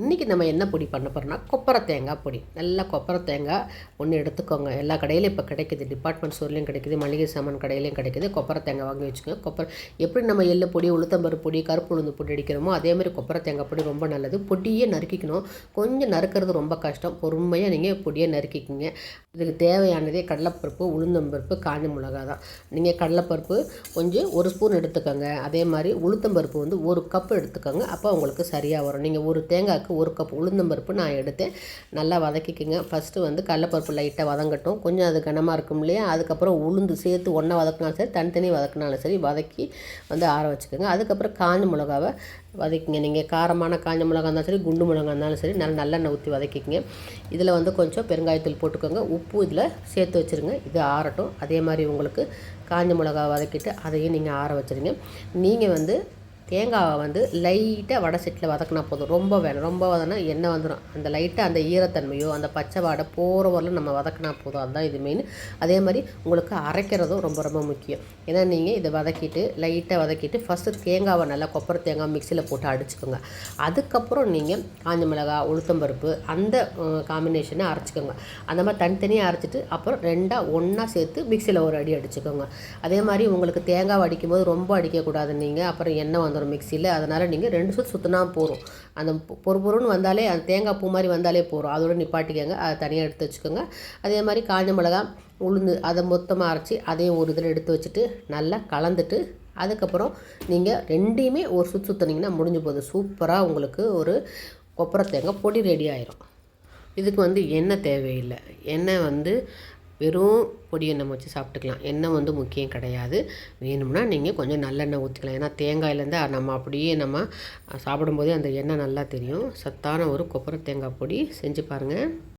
இன்றைக்கி நம்ம என்ன பொடி பண்ண போகிறோம்னா கொப்பரை தேங்காய் பொடி. நல்லா கொப்பரை தேங்காய் ஒன்று எடுத்துக்கோங்க. எல்லா கடையிலையும் இப்போ கிடைக்குது. டிபார்ட்மெண்ட் ஸ்டோர்லேயும் கிடைக்குது. மளிகை சாமான் கடையிலையும் கிடைக்குது. கொப்பரை தேங்காய் வாங்கி வச்சுக்கோங்க. கொப்பரை எப்படி நம்ம எள்ளு பொடி உளுத்தம்பரு பொடி கருப்பு உளுந்து பொடி அடிக்கிறோமோ அதே மாதிரி கொப்பரை தேங்காய் பொடி ரொம்ப நல்லது. பொடியே நறுக்கிக்கணும். கொஞ்சம் நறுக்கிறது ரொம்ப கஷ்டம். பொறுமையாக நீங்கள் பொடியை நறுக்கிக்கிங்க. இதுக்கு தேவையானதே கடலைப்பருப்பு உளுந்தம்பருப்பு காஞ்ச மிளகா தான் நீங்கள் கடலைப்பருப்பு கொஞ்சம் ஒரு ஸ்பூன் எடுத்துக்கோங்க. அதே மாதிரி உளுத்தம்பருப்பு வந்து ஒரு கப் எடுத்துக்கோங்க. அப்போ உங்களுக்கு சரியாக வரும். நீங்கள் ஒரு தேங்காய் அளவுக்கு ஒரு கப் உளுந்தம்பருப்பு நான் எடுத்தேன். நல்லா வதக்கிக்கோங்க. ஃபஸ்ட்டு வந்து கடலப்பருப்பு லைட்டாக வதங்கட்டும். கொஞ்சம் அது கனமாக இருக்கும் இல்லையா? அதுக்கப்புறம் உளுந்து சேர்த்து ஒன்றா வதக்கினாலும் சரி தனித்தனி வதக்கினாலும் சரி வதக்கி வந்து ஆற வச்சுக்கோங்க. அதுக்கப்புறம் காஞ்ச மிளகாவை வதக்கிங்க. நீங்கள் காரமான காஞ்ச மிளகா இருந்தாலும் சரி குண்டு மிளகா இருந்தாலும் சரி நல்லா நல்லெண்ணெய் ஊற்றி வதக்கிக்கங்க. இதில் வந்து கொஞ்சம் பெருங்காயத்தூள் போட்டுக்கோங்க. உப்பு இதில் சேர்த்து வச்சுருங்க. இது ஆறட்டும். அதே மாதிரி உங்களுக்கு காஞ்ச மிளகா வதக்கிட்டு அதையும் நீங்கள் ஆற வச்சுருங்க. நீங்கள் வந்து தேங்காவை வந்து லைட்டாக வடை செட்டில் வதக்கினா போதும். ரொம்ப வேணும். ரொம்ப வதனா எண்ணெய் வந்துடும் அந்த லைட்டாக அந்த ஈரத்தன்மையோ அந்த பச்சை வாடை போகிற வரலும் நம்ம வதக்கினா போதும். அதுதான் இது மெயின் அதே மாதிரி உங்களுக்கு அரைக்கிறதும் ரொம்ப ரொம்ப முக்கியம். ஏன்னா நீங்கள் இதை வதக்கிட்டு லைட்டாக வதக்கிட்டு ஃபஸ்ட்டு தேங்காவை நல்லா கொப்பரை தேங்காய் மிக்சியில் போட்டு அடிச்சுக்கோங்க. அதுக்கப்புறம் நீங்கள் காஞ்ச மிளகாய் உளுத்தம்பருப்பு அந்த காம்பினேஷனை அரைச்சிக்கோங்க. அந்த மாதிரி தனித்தனியாக அரைச்சிட்டு அப்புறம் ரெண்டாக ஒன்றா சேர்த்து மிக்சியில் ஒரு அடி அடிச்சுக்கோங்க. அதே மாதிரி உங்களுக்கு தேங்காய் அடிக்கும் போது ரொம்ப அடிக்கக்கூடாது நீங்கள் அப்புறம் எண்ணெய் வந்து வந்துடும் மிக்சியில் அதனால் நீங்கள் ரெண்டு சுற்று சுற்றினா போதும். அந்த பொறு பொருன்னு வந்தாலே அந்த தேங்காய் பூ மாதிரி வந்தாலே போதும். அதோட நிப்பாட்டிக்கோங்க. அதை தனியாக எடுத்து வச்சுக்கோங்க. அதே மாதிரி காஞ்ச மிளகா உளுந்து அதை மொத்தமாக அரைச்சி அதையும் ஒரு இதில் எடுத்து வச்சுட்டு நல்லா கலந்துட்டு அதுக்கப்புறம் நீங்கள் ரெண்டையுமே ஒரு சுற்று சுற்றுனீங்கன்னா முடிஞ்சு போகுது. சூப்பராக உங்களுக்கு ஒரு கொப்பரை தேங்காய் பொடி ரெடி ஆயிரும். இதுக்கு வந்து எண்ணெய் தேவையில்லை. எண்ணெய் வந்து வெறும் பொடியை நம்ம வச்சு சாப்பிட்டுக்கலாம். எண்ணெய் வந்து முக்கியம் கிடையாது. வேணும்னா நீங்கள் கொஞ்சம் நல்லெண்ணெய் ஊற்றிக்கலாம் ஏன்னா தேங்காயிலேருந்து நம்ம அப்படியே நம்ம சாப்பிடும்போதே அந்த எண்ணெய் நல்லா தெரியும். சத்தான ஒரு கொப்பரை தேங்காய் பொடி செஞ்சு பாருங்கள்